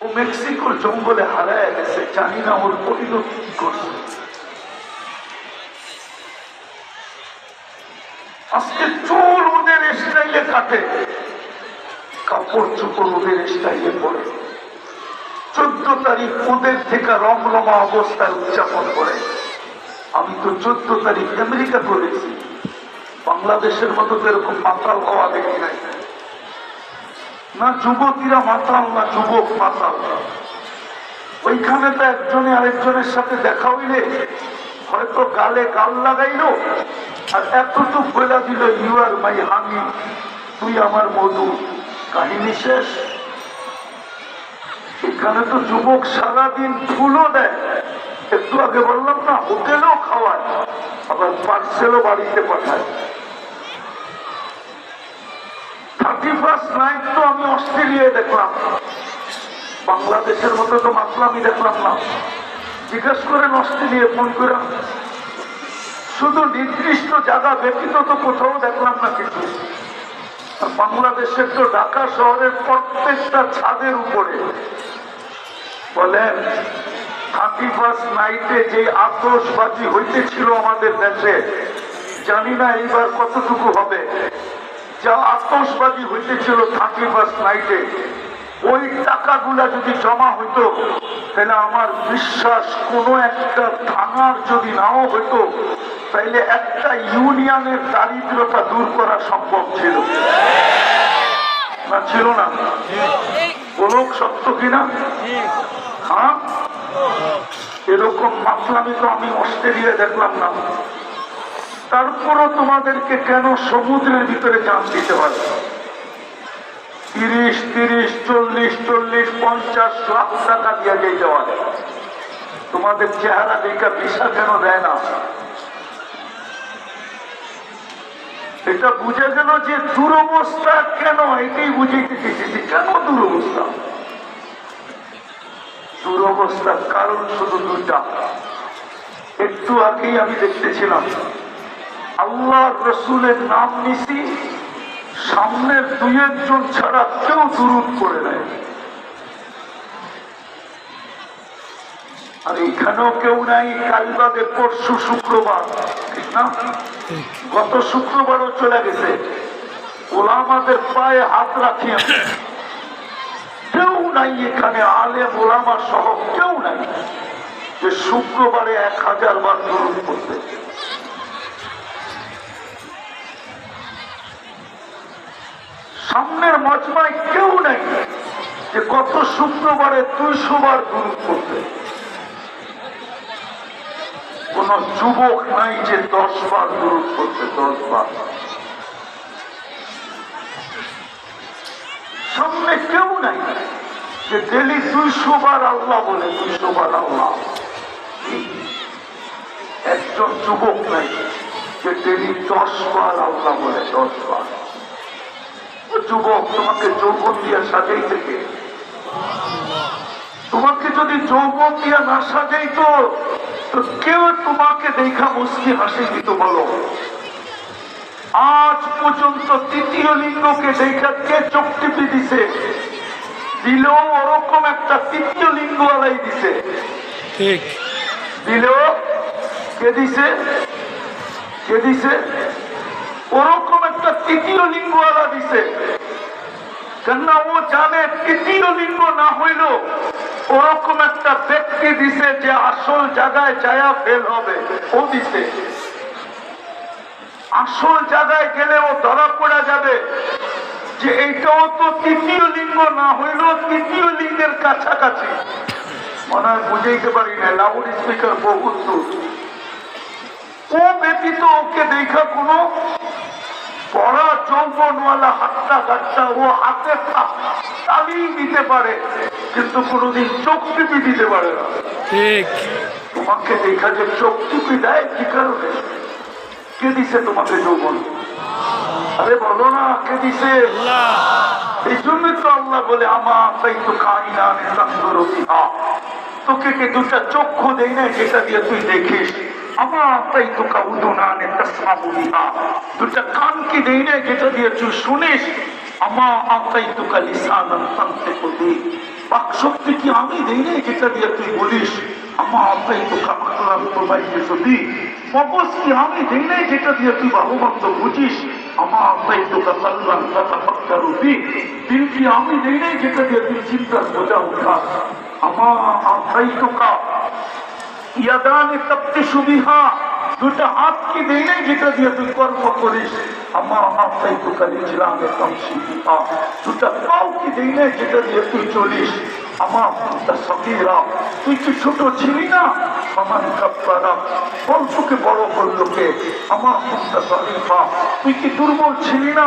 মেক্সিকোর জঙ্গলে হারায় গেছে, জানি না ওর পরিণত কি করছে আজকে ওদের কাটে, কাপড় চোপড় ওদের স্টাইলে পরে। চোদ্দ তারিখ ওদের থেকে রমরমা অবস্থায় উদযাপন করে। আমি তো চোদ্দ তারিখ আমেরিকা করেছি বাংলাদেশের মতো এরকম মাতাল হওয়া দেখি নাই। না যুবতীরা মাতাল, না যুবক মাতাল। ওইখানে তো একজনে আরেকজনের সাথে দেখা হইলে হয়তো গালে গাল লাগাইলো, আর এতটুক বলে দিল ইউ আর মাই হানি তুই আমার মধু, কাহিনী শেষ। এখানে তো যুবক সারাদিন ফুলও দেয়। একটু আগে বললাম না, হোটেলেও খাওয়ায়, আবার পার্সেলও বাড়িতে পাঠায়। থার্টি ফার্স্ট নাইট তো আমি অস্ট্রেলিয়ায় দেখলাম। বাংলাদেশের মতো তো মাতলামি দেখলাম না। জিজ্ঞেস করেন অস্ট্রেলিয়া ফোন করে। শুধু নির্দিষ্ট জায়গা ব্যতীত তো কোথাও দেখলাম না কিছু বাংলাদেশের তো ঢাকা শহরের প্রত্যেকটা ছাদের উপরে। বলেন থার্টি ফার্স্ট নাইটে যে আতসবাজি হইতেছিল আমাদের দেশে, জানি না এইবার কতটুকু হবে। যা আতসবাজি হইতেছিল থার্টি ফার্স্ট নাইটে, ওই টাকাগুলা যদি জমা হইতো, তাহলে আমার বিশ্বাস কোনো একটা থানার যদি নাও হইতো, তাইলে একটা ইউনিয়নের দারিদ্রতা দূর করা সম্ভব ছিল। না ছিল না। বলুক সত্য কিনা হ্যাঁ? এরকম মাতলামি তো আমি অস্ট্রেলিয়া দেখলাম না। তারপরও তোমাদেরকে কেন সমুদ্রের ভিতরে চান্স দিতে হয় তিরিশ তিরিশ, চল্লিশ চল্লিশ, পঞ্চাশ লাখ টাকা দিয়ে যেতে হয় তোমাদের চেহারা দেখা ভিসা কেন দেয় না। এটা বুঝে গেল যে দুরবস্থা কেন? এটাই বুঝাইতে চেয়েছি কেন দুরবস্থা? দুরবস্থার কারণ শুধু দুটা। একটু আগেই আমি দেখতেছিলাম আল্লাহ রসুলের নাম নিছি সামনের দুই একজন ছাড়া কেউ দুরুদ করে নেয় আর এখানেও কেউ নাই কালবাদে পরশু শুক্রবার, ঠিক না? গত শুক্রবারও চলে গেছে। ওলামাদের পায়ে হাত রাখি। কেউ নাই এখানে আলে ওলামা সহ কেউ নাই যে শুক্রবারে এক হাজার বার দূর করতে সামনের মজমায় কেউ নাই যে গত শুক্রবারে দুইশো বার দূর করতে কোন যুবক নাই যে দশ বার দূর করতে দশ বার সামনে কেউ নাই যে ডেলি দুইশো বার আল্লাহ বলে দুইশো বার আল্লাহ। একজন যুবক নাই যে ডেলি দশ বার আল্লাহ বলে দশ বার যুবক তোমাকে যৌবন দিয়া সাজাই থেকে। তোমাকে যদি যৌবন দিয়া না সাজাইতো তো কেউ তোমাকে দেখা মুস্কি হাসি দিত বলো। আজ পর্যন্ত তৃতীয় লিঙ্গকে দেখা কে চোখ টিপি দিছে? দিলেও ওরকম একটা তৃতীয় লিঙ্গ আলাই দিছে। ঠিক দিলেও কে দিছে? কে দিছে? ওরকম একটা তৃতীয় লিঙ্গ আলা দিছে। ও জানে না হইল। ওরকম একটা ব্যক্তি দিছে যে আসল জায়গায় ফেল হবে। ও দিছে। আসল জায়গায় গেলে ও ধরা পড়া যাবে। যে এইটাও তো তৃতীয় লিঙ্গ না হইল, তৃতীয় লিঙ্গের কাছাকাছি। মনে হয় বুঝাইতে পারি না লাউড স্পিকার বহুত দূর। ও ব্যতীত ওকে দেখা কোনো গাট্টা ও হাতে দিতে পারে কিন্তু কোনোদিন চোখ টিপি দিতে পারে না। ঠিক। তোমাকে দেখা যে চোখ টিপি দেয়? কি কারণে? কে দিছে তোমাকে যৌবন? আরে বলো না কে দিছে? এই জন্যই তো আল্লাহ বলে আমা তাই তো খাই না তোকে কে দুটা চক্ষু দেই না যেটা দিয়ে তুই দেখিস? আমা না দুটা কান কি দেই না যেটা দিয়ে তুই শুনিস? আমা আতাই তো কালিসান তান্তে কুদি বাকশক্তি কি আমি দেই দিয়ে তুই বলিস? আমার তাই তো কাকলাম তোমায় সতী মগজ কি আমি দেই নাই যেটা তুই বাহুবন্ধ বুঝিস? আমার তাই তো কাকলাম কথা পাক্কা রুবি আমি দেই নাই যেটা দিয়ে তুই চিন্তার বোঝা উঠাস? আমার তাই তো কা ইয়াদানে তপ্তি সুবিহা দুটা হাত কি দেই নাই যেটা দিয়ে তুই কর্ম করিস আমার হাতটাই তো কালিয়েছিলাম একদম শিবিহা দুটা পাও কি দেই নাই যেটা দিয়ে তুই চলিস আমার সকিরা তুই কি ছোট ছিলি না? আমার কাপ্তারা বল তোকে বড় করল কে আমার হাতটা সকিফা তুই কি দুর্বল ছিলি না?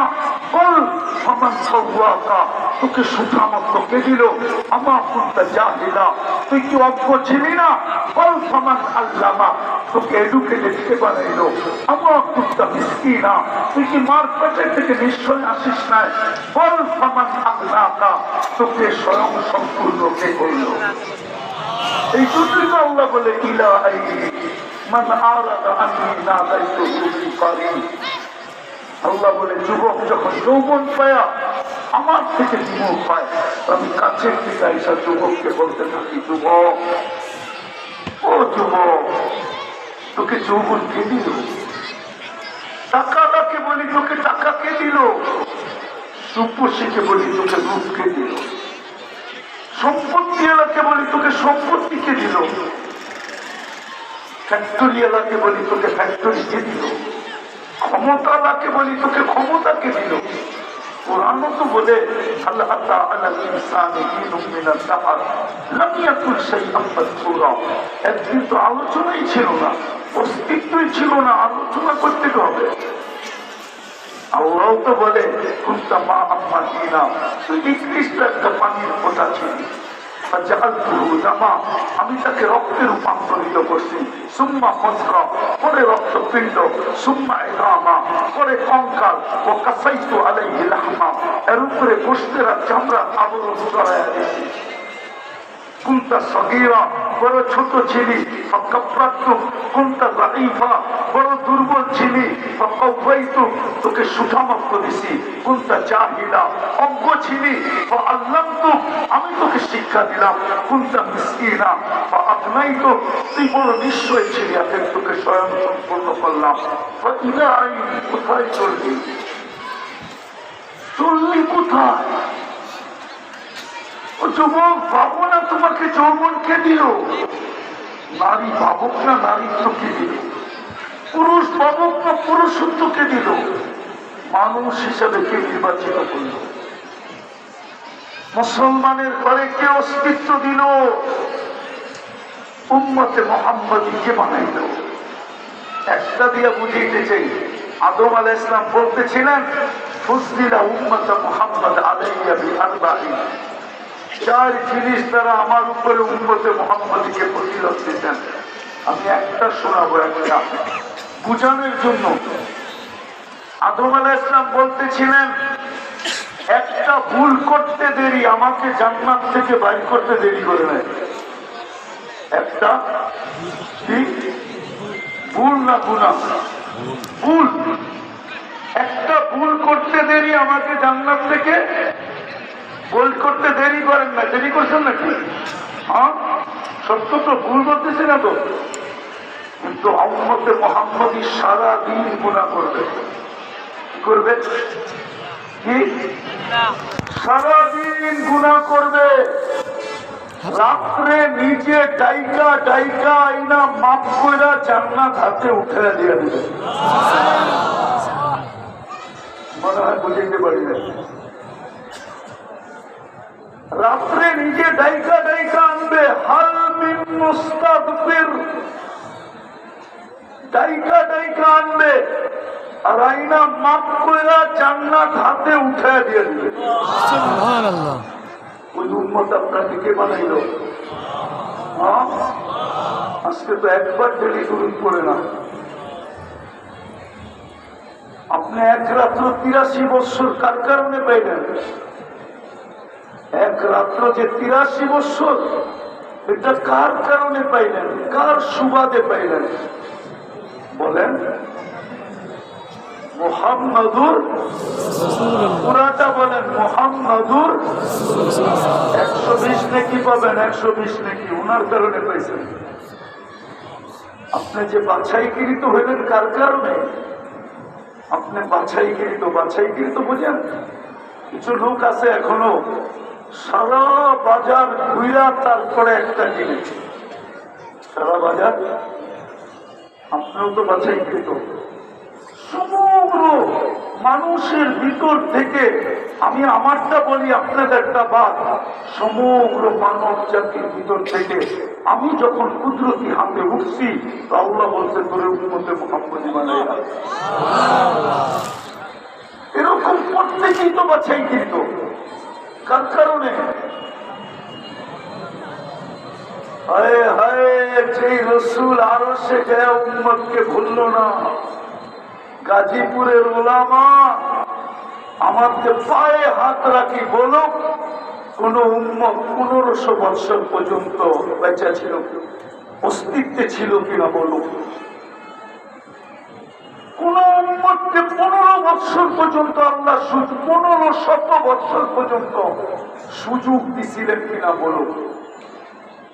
বল আমার সৌয়াকা তোকে সুঠামত কে দিল? আমার হাতটা জাহিলা, তুই কি অজ্ঞ ছিলি না? বল, সমান আল্লামা, তোকে এডুকেটেড কে বানাইলো? আমার কুত্তা মিসকিনা, তুই কি মার পেটে থেকে নিশ্চয় আসিস নাই? বল, সমান আল্লাহকা তোকে স্বয়ং সম্পূর্ণ কে করল এই দুটোই তো আল্লাহ বলে ইলা মান আরাদা আন্নি না দায়িত্ব আল্লাহ বলে, যুবক যখন যৌবন পায়া, আমার থেকে বিমুখ পায় আমি কাছের থেকে আইসা যুবককে বলতে থাকি, যুবক, ও যুবক, তোকে যৌবন কে দিল? টাকাটাকে বলি তোকে টাকা কে দিল? রূপসীকে বলি তোকে রূপ কে দিল? সম্পত্তি এলাকে বলি তোকে সম্পত্তি কে দিল? ফ্যাক্টরি এলাকে বলি তোকে ফ্যাক্টরি কে দিল? ক্ষমতা এলাকে বলি তোকে ক্ষমতা কে দিল? কোরআনও তো বলে, আল্লাহ তাআলা ইনসানে দীনুম মিনাল দাহর, লাম ইয়াকুন শাইআন মাযকুরা। একদিন তো আলোচনাই ছিল না, অস্তিত্বই ছিল না, আলোচনা করতে হবে। আল্লাহ তো বলে, কুন্তা মা আম্মা দিনা তুই নিকৃষ্ট একটা পানির ফোটা ছিলি। আমি তাকে রক্তে রূপান্তরিত করছি। সুম্মা ফসরা পরে রক্তপিণ্ড সুম্মা ইদামা, পরে কঙ্কাল। ও কাসাইতু লাহমা, এর উপরে গোশতের আর চামড়ার আবরণ করাইয়া দিয়েছি। কুন্তা সগীরা, বড় ছোট ছিলি কুন্তা দাঈফা বড় দুর্বল ছিলি তোকে সুঠামত্ব দিছি, কুন্তা জাহিলা, অজ্ঞ ছিলি ফাআল্লামতু আমি তোকে শিক্ষা দিলাম, কুন্তা মিসকিনা ফাআগনাইতু তুই বড় নিশ্চয় ছিলি এখন তোকে স্বয়ং সম্পূর্ণ করলাম। কোথায় চলবি? চললি কোথায়? যুবক ভাবো না তোমাকে যৌবন কে দিল? নারী ভাবক না নারীত্ব কে দিল? পুরুষ ভাবক না পুরুষত্ব কে দিল? মানুষ হিসাবে কে নির্বাচিত করল মুসলমানের ঘরে কে অস্তিত্ব দিল? উম্মতে মোহাম্মদীকে বানাইল? একটা দিয়ে বুঝিতে চাই। আদম আলাহ ইসলাম বলতেছিলেন ফুসদিলা উম্মত মোহাম্মদ আলাইয়া বি আরবাঈন চার জিনিস দ্বারা আমার উপরে উন্মতে মোহাম্মদীকে ফজিলত দিতেন। আমি একটা শোনাবো, একটা। বুঝানোর জন্য। আদম আলাহ ইসলাম বলতেছিলেন, একটা ভুল করতে দেরি, আমাকে জান্নাত থেকে বাইর করতে দেরি করে নেয় একটা। ভুল না গুণা ভুল। একটা ভুল করতে দেরি, আমাকে জান্নাত থেকে গোল করতে দেরি করছেন নাকি? হ্যাঁ? সত্য তো ভুল করতেছি না তো। কিন্তু আহম্মদে মোহাম্মদী সারা দিন গুণা করবে। কি করবে? কি? সারাদিন গুণা করবে। রাত্রে নিজে ডাইকা ডাইকা আইনা মাপ কইরা জান্নাত হাতে উঠে দিয়ে দিবে। মনে হয় বুঝিতে পারি না রাত্রে নিজে ডাইকা ডাইকা আনবে হাল মিন ডাইকা ডাইকা আনবে আর আইনা মাপ কইরা জান্নাত হাতে উঠে দিয়ে দিবে। সুবহানাল্লাহ। ওই উন্মত আপনাকে কে বানাইল? হ্যাঁ? আজকে তো একবার ডেলি করে না। আপনি এক রাত্র তিরাশি বৎসর কার কারণে পাইলেন? এক রাত্র যে তিরাশি বৎসর, এটা কার কারণে পাইলেন? কার সুবাদে পাইলেন? বলেন, মোহাম্মদুর পুরাটা বলেন? মোহাম্মদুর একশো বিশ নাকি পাবেন, একশো বিশ নাকি। ওনার কারণে পাইছেন। আপনি যে বাছাইকৃত হইলেন, কার কারণে? আপনি বাছাইকৃত বাছাইকৃত বোঝেন? কিছু লোক আছে এখনও সারা বাজার ঘুরা তারপরে একটা কিনেছে সারা বাজার? আপনিও তো বাছাইকৃত। সমগ্র মানুষের ভিতর থেকে আমি আমারটা বলি আপনাদেরটা বাদ। সমগ্র মানব জাতির ভিতর থেকে আমি যখন কুদরতি হাতে উঠছি তো আল্লাহ বলছে তোরে উন্মতে মোহাম্মদী বানাই এরকম প্রত্যেকেই তো বাছাই কিন্তু কার কারণে। হায় হায় সেই রসুল আরও সে যায় উম্মতকে ভুললো না। গাজীপুরের ওলামা আমাকে পায়ে হাত রাখি বলো কোন উম্মত পনেরোশো বৎসর পর্যন্ত বেঁচা ছিল অস্তিত্বে ছিল কিনা বলো কোন উম্মতকে পনেরো বৎসর পর্যন্ত আল্লাহ পনেরো শত বৎসর পর্যন্ত সুযোগ দিছিলেন কিনা বলো?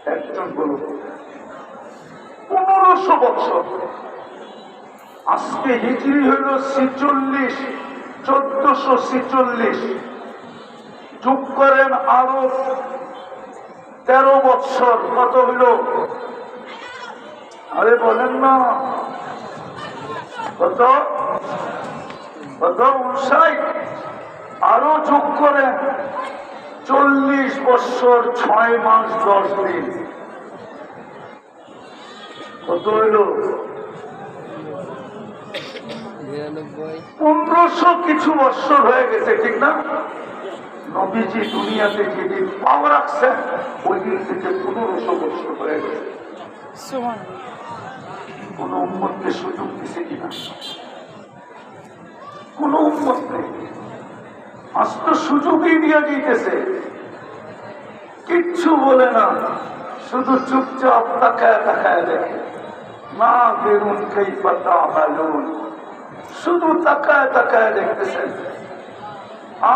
একজন বলো। পনেরোশো বৎসর। আজকে হিজড়ি হইল ছিচল্লিশ, চোদ্দশো ছেচল্লিশ। যোগ করেন আরও তেরো বৎসর। কত হইল আরে বলেন না। কত কত উনষাট আরও যোগ করে। চল্লিশ বৎসর ছয় মাস দশ দিন। কত হইল? পনেরোশো কিছু বৎসর হয়ে গেছে ঠিক না? নবীজি দুনিয়াতে যেদিন পাও রাখছেন ওই দিন থেকে পনেরোশো বৎসর হয়ে গেছে। কোন সুযোগ দিছে কিনা? কোন সুযোগই দিয়ে দিতেছে। কিচ্ছু বলে না, শুধু চুপচাপ তাকায় তাকায় দেখে। না বেরুন কেই পাতা বেলুন শুধু তাকায় তাকায় দেখতেছেন।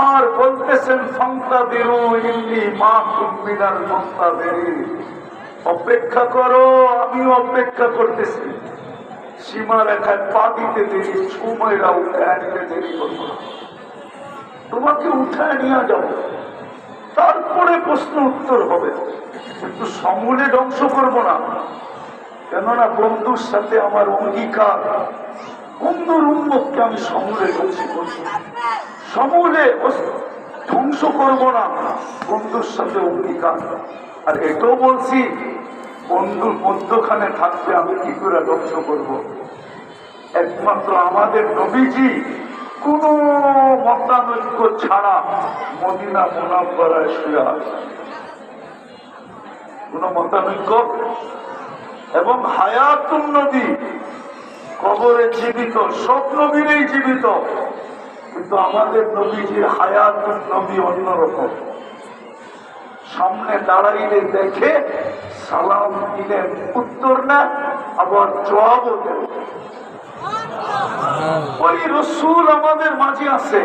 আর বলতেছেন ফংতা বেরু ইন্নি মা কুম্বিনার ফংতা বেরি অপেক্ষা করো আমি অপেক্ষা করতেছি। সীমা রেখায় পা দিতে দেরি সময়রা উঠে আনতে দেরি করব তোমাকে উঠায় নিয়ে যাব তারপরে প্রশ্ন উত্তর হবে। কিন্তু সমূলে ধ্বংস করব না। কেননা বন্ধুর সাথে আমার অঙ্গীকার। বন্ধুর উন্মতকে আমি সমূলে ধ্বংস করব সমূলে ধ্বংস করব না। বন্ধুর সাথে অঙ্গীকার। আর এটাও বলছি, বন্ধুর মধ্যখানে থাকবে, আমি কি করে ধ্বংস করব? একমাত্র আমাদের নবীজি কোন মতানৈক্য ছাড়া মদিনা মোনাব্বরায় শুয়ে আছে। কোন মতানৈক্য? এবং হায়াতুন নদী কবরে জীবিত, সব নবীরই জীবিত, কিন্তু আমাদের নবীজির হায়াতুন নবী অন্যরকম সামনে দাঁড়াইলে দেখে সালাম দিলেন। উত্তর না, আবার জবাবও দেন। ওই রসুল আমাদের মাঝে আছে।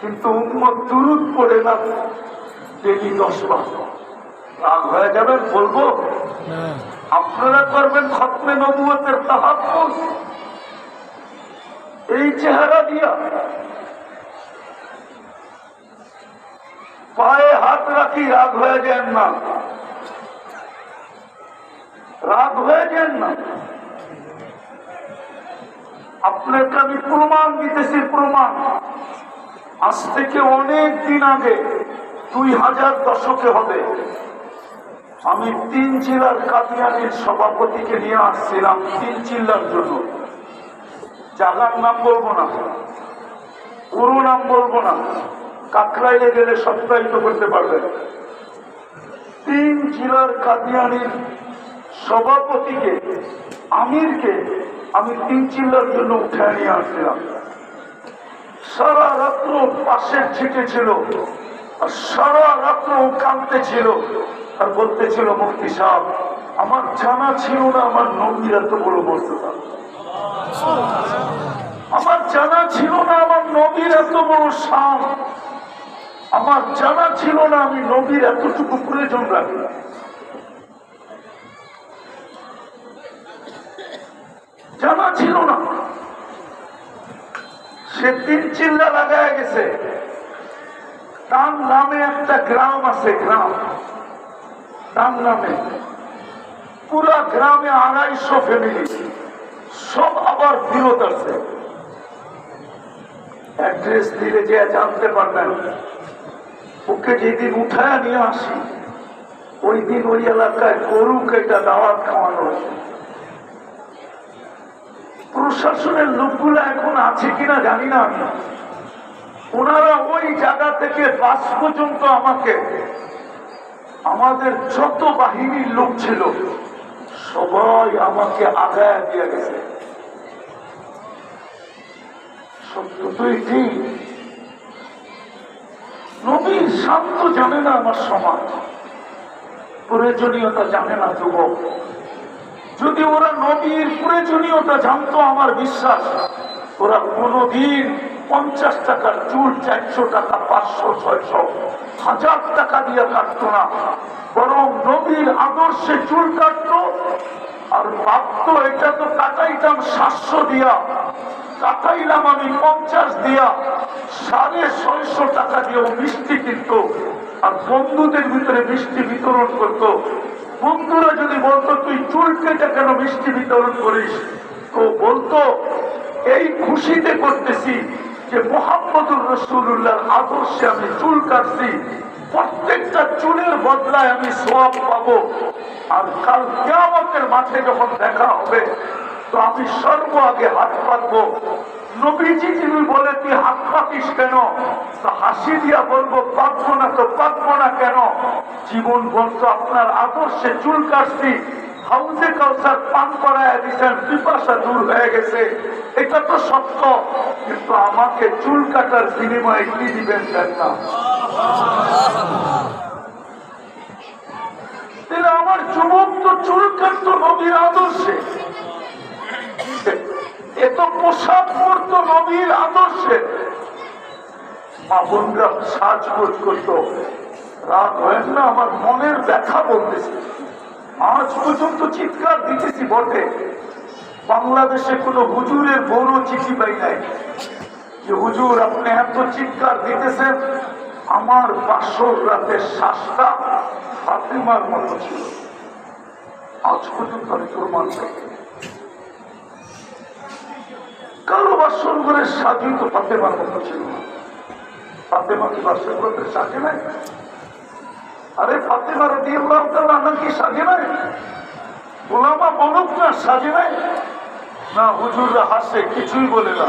কিন্তু উম্মত দুরুদ পড়ে না, ডেলি দশ রাগ হয়ে যাবেন, বলব? আপনারা করবেন খতমে নবুয়তের তাহাফুজ। এই চেহারা দিয়া পায়ে হাত রাখি, রাগ হয়ে যান না। রাগ হয়ে যান না। আপনাকে আমি প্রমাণ দিতেছি, প্রমাণ। আজ থেকে অনেক দিন আগে দুই হাজার দশকে হবে, আমি তিন জেলার কাদিয়ানির সভাপতিকে নিয়ে আসছিলাম তিন চিল্লার জন্য। জাগার নাম বলব না, পুরো নাম বলব না। কাকরাইলে গেলে সপ্তাহিত করতে পারবে। তিন জেলার কাদিয়ানির সভাপতিকে, আমিরকে আমি তিন চিল্লার জন্য উঠে নিয়ে আসছিলাম। সারা রাত্র পাশের ছিটে ছিল, আর সারা রাত্র কাঁদতে ছিল, আর বলতেছিল মুক্তি সাহেব, আমার জানা ছিল না, আমার নবীর এত বড় মর্যাদা। আমার জানা ছিল না, আমার নবীর এত বড় সাম আমার জানা ছিল না আমি নবীর এতটুকু প্রয়োজন রাখি। জানা ছিল না। সে তিন চিল্লা লাগায় গেছে। তার নামে একটা গ্রাম আছে, গ্রাম। তার নামে। পুরা গ্রামে আড়াইশো ফ্যামিলি সব আবার ফিরত আছে অ্যাড্রেস দিলে যে জানতে পারবেন। ওকে যেদিন উঠায় নিয়ে আসি ওই দিন ওই এলাকায় গরু কেটা দাওয়াত খাওয়ানো প্রশাসনের লোকগুলো এখন আছে কিনা জানি না আমি। ওনারা ওই জায়গা থেকে বাস পর্যন্ত আমাকে, আমাদের যত বাহিনীর লোক ছিল, সবাই আমাকে আগায় দিয়ে গেছে। সত্য তো এটি নবীর শান্ত জানে না আমার সমাজ। প্রয়োজনীয়তা জানে না যুবক। যদি ওরা নবীর প্রয়োজনীয়তা জানতো আমার বিশ্বাস, ওরা কোনোদিন পঞ্চাশ টাকার চুল, চারশো টাকা, পাঁচশো, ছয়শো, হাজার টাকা দিয়ে কাটতো না। বরং নবীর আদর্শে চুল কাটতো আর এটা তো কাটাইতাম সাতশো দিয়া, কাটাইলাম আমি পঞ্চাশ দিয়া, সাড়ে ছয়শো টাকা দিয়েও মিষ্টি কিনতো। আর বন্ধুদের ভিতরে মিষ্টি বিতরণ করতো। বন্ধুরা যদি বলতো, তুই চুল কেটে কেন মিষ্টি বিতরণ করিস? তো বলতো, এই খুশিতে করতেছি যে মোহাম্মদুর রসুল্লাহর আদর্শে আমি চুল কাটছি। প্রত্যেকটা চুলের বদলায় আমি সব পাবো। আর কাল কেয়ামতের মাঠে যখন দেখা হবে, তো আমি সর্ব আগে হাত পাতবো। নবীজি যিনি বলে তুই হাত পাতিস কেন? হাসি দিয়া বলব, পাতবো না তো পাতবো না কেন? জীবন বলতো, আপনার আদর্শে চুল কাটছি, হাউজে কাউসার পান করায় দিচ্ছেন পিপাসা দূর হয়ে গেছে। এটা তো সত্য, কিন্তু আমাকে চুল কাটার বিনিময়ে কি দিবেন না। তাহলে আমার যুবক তো চুল আদর্শে। এত পোশাক পরতো নবীর আদর্শে। আজ পর্যন্ত চিৎকার বটে। বাংলাদেশে কোনো হুজুরের বড় চিঠি পাই নাই। যে হুজুর, আপনি এত চিৎকার দিতেছেন, আমার বাসর রাতের শ্বাসটা ফাতেমার মতো ছিল। আজ পর্যন্ত আমি প্রমাণ পাই কারও বাসর ঘরে সাজি তো ফাতেমার মতো ছিল না। ফাতেমা কি বাসর ঘরে সাজে নাই? আরে ফাতেমা রদি আল্লাহ তাআলা কি সাজে নাই? গোলামা বলুক না সাজে নাই? না হুজুররা হাসে কিছুই বলে না।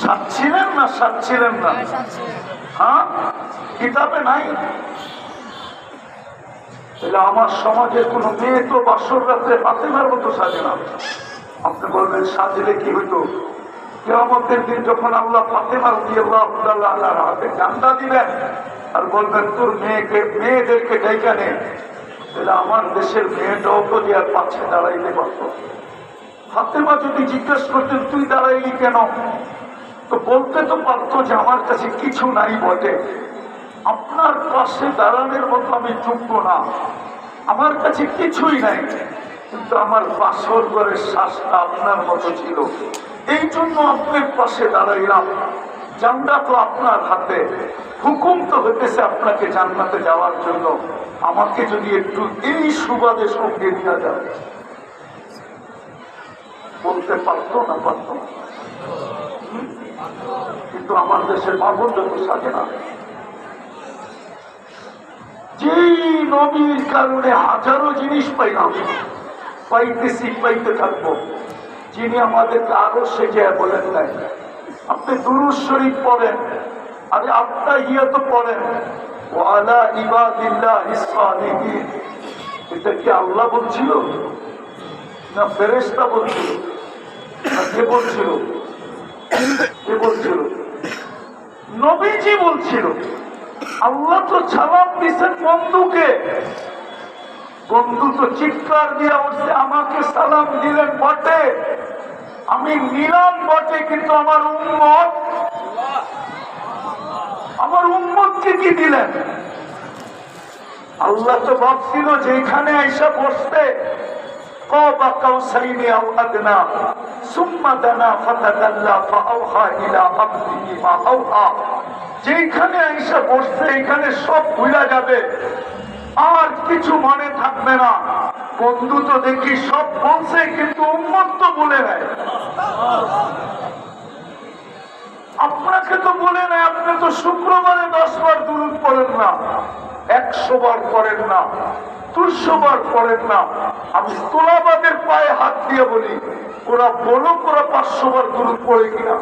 সাজছিলেন না সাজছিলেন না? হ্যাঁ কিতাবে নাই? তাহলে আমার সমাজের কোনো মেয়ে তো বাসর রাত্রে ফাতেমার মতো সাজে না। আপনি বলবেন, সাজলে কি হইতো? দিন যখন দিয়ে দিবেন আর বলবেন, তোর মেয়েকে, মেয়েদেরকে ডেকে নে। আমার দেশের মেয়েটাও আর পাচ্ছে ফাতেমা যদি জিজ্ঞেস করতেন, তুই দাঁড়াইলি কেন? তো বলতে তো পারতো যে আমার কাছে কিছু নাই বটে। আপনার পাশে দাঁড়ানোর মতো আমি যোগ্য না। আমার কাছে কিছুই নাই, কিন্তু আমার বাসর ঘরের শ্বাসটা আপনার মতো ছিল। এই জন্য আপনার পাশে দাঁড়াইলাম। জান্নাত তো আপনার হাতে। হুকুম তো হইতেছে আপনাকে জান্নাতে যাওয়ার জন্য। আমাকে যদি একটু এই সুবাদে সঙ্গে নিয়ে যান। বলতে পারতো না পারতো। কিন্তু আমার দেশের মাগুর যত সাজে না। যেই নবীর কারণে হাজারো জিনিস পাইলাম, পাইতেছি, পাইতে থাকব। যিনি আমাদেরকে আরও সেজে বলেন নাই। আপনি দুরুজ শরীফ পড়েন, আরে আপনার ইয়ে তো পড়েন। ওয়ালা এটা কি আল্লাহ বলছিল? না কে কে নবীজি বলছিল। আল্লাহ তো ছালাম দিচ্ছেন বন্ধুকে। বন্ধু তো চিৎকার দিয়ে উঠছে আমাকে সালাম দিলেন বটে। আমি নিলাম বটে, কিন্তু আমার উম্মত আমার উম্মতকে কি দিলেন? আল্লাহ তো ভাবছিল যে এখানে আইসা বসতে قاب قوسين او ادنى ثم دنا فتدلى فاوحى الى عبده ما اوحى যেখানে আইসা বসছে এখানে সব ভুলা যাবে আর কিছু মনে থাকবে না বন্ধু তো দেখি সব বলছে কিন্তু উন্মত তো বলে নেয় আপনাকে তো বলে নাই আপনি তো শুক্রবারে দশ বার দুরুদ পড়েন না একশো বার পড়েন না দুশো বার পড়েন না। আমি তোলাবাদের পায়ে হাত দিয়ে বলি, ওরা বলো ওরা পাঁচশো বার দুরুদ পড়ে কিনা।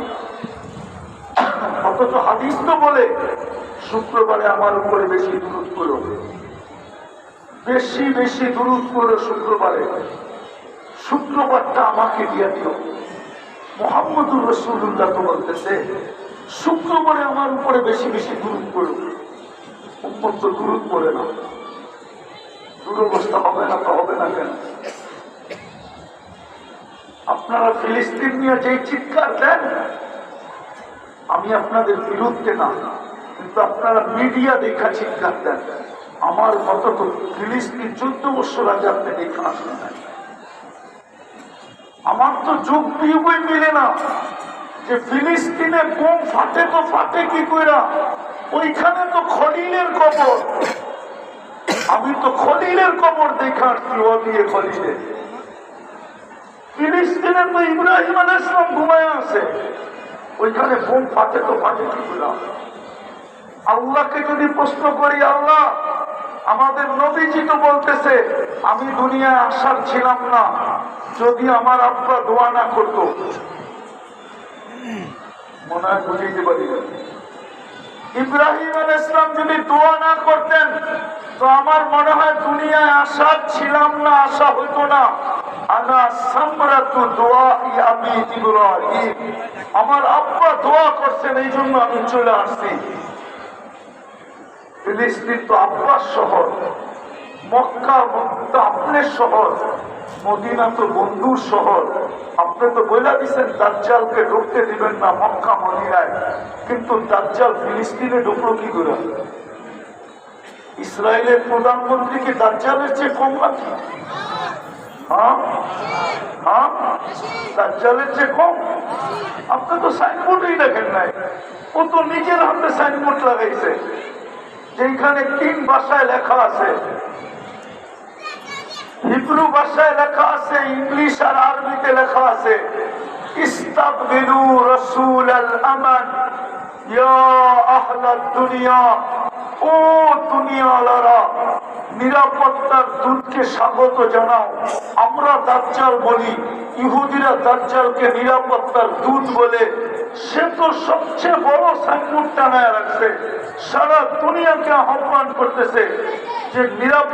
অথচ হাদিস তো বলে, শুক্রবারে আমার উপরে বেশি দুরুদ করো। বেশি বেশি দুরুদ করো শুক্রবারে। শুক্রবারটা আমাকে দিয়ে দিও। মোহাম্মদুর রসুল্লাহ তো বলতেছে, শুক্রবারে আমার উপরে বেশি বেশি গুরুত্ব করুন উম্মত তো গুরুত্ব পড়ে না। দুরবস্থা হবে না তো হবে না কেন? আপনারা ফিলিস্তিন নিয়ে যে চিৎকার দেন, আমি আপনাদের বিরুদ্ধে না, কিন্তু আপনারা মিডিয়া দেখা চিৎকার দেন। আমার মতো তো ফিলিস্তিন চোদ্দ বছর আগে আপনি দেখা আসেন নাই আমার তো যুগ বিয়োগই মিলে না যে ফিলিস্তিনে বোম ফাটে তো ফাটে কি কইরা ওইখানে তো খলিলের কবর। আমি তো খলিলের কবর দেখা আসছি দিয়ে খলিলে। ফিলিস্তিনে তো ইব্রাহিম আল ইসলাম ঘুমায় আছে। ওইখানে বোম ফাটে তো ফাটে কি আল্লাহকে যদি প্রশ্ন করি, আল্লাহ, আমাদের নবীজি তো বলতেছে, আমি দুনিয়ায় আসার ছিলাম না, যদি আমার আব্বা দোয়া না করতো। মনে হয় বুঝিয়ে পারি। ইব্রাহিম আল ইসলাম যদি দোয়া না করতেন, তো আমার মনে হয় দুনিয়ায় আশা ছিলাম না, আশা হইতো না। আনা দোয়া আমি আমার আব্বা দোয়া করছেন, এই জন্য আমি চলে আসছি। ফিলিস্তিন তো আব্বাস শহর। মক্কা আপনার শহর, মদিনা তো বন্ধুর শহর। আপনি তো বইলা দিচ্ছেন দাজ্জালকে ঢুকতে দিবেন না মক্কা, মদিনায়। কিন্তু দাজ্জাল ফিলিস্তিনে ঢুকলো কি করে? ইসরায়েলের প্রধানমন্ত্রী কি দাজ্জালের চেয়ে কম নাকি হ্যাঁ? হ্যাঁ? দাজ্জালের চেয়ে কম? আপনি তো সাইনবোর্ডই দেখেন নাই। ও তো নিজের হাতে সাইনবোর্ড লাগাইছে। যেখানে তিন ভাষায় লেখা আছে হিব্রু ভাষায় লেখা আছে, ইংলিশ আর আরবিতে লেখা আছে ইস্তাকবিলু রাসূল আল আমান ইয়া আহলাদ দুনিয়া, ও দুনিয়ালারা নিরাপত্তার দূতকে স্বাগত জানাও। আমরা দাজ্জাল বলি, ইহুদিরা দাজ্জালকে নিরাপত্তার দূত বলে, সে তো সবচেয়ে বড় সাইনবোর্ড টানায় রাখছে। সারা দুনিয়াকে আহ্বান করতেছে যে নিরাপত্তা